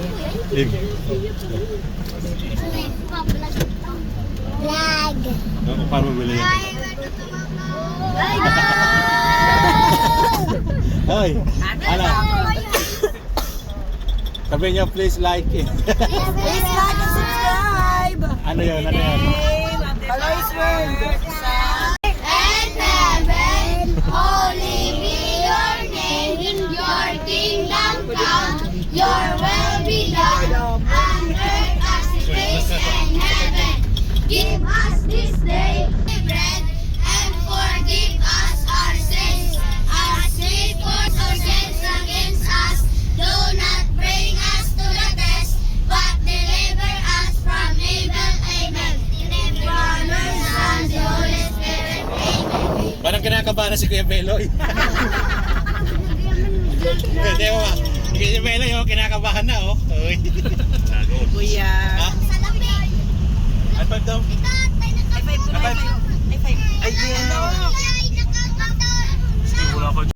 Live. Vlog. Ako, paano yan? Hoy, ano? Sabi niyo, please like it. Please like and subscribe. ano yun, ano this day bread, and forgive us our sins, as we forgive our sins against us. Do not bring us to the test, but deliver us from evil. Amen. In the and the Holy Spirit. Amen. Parang kinakabahan na si Kuya Beloy. Hindi mo ba? Si Kuya Beloy, oh, kinakabahan na, oh. Uy. Kuya. Ha? High five daw. High Yeah.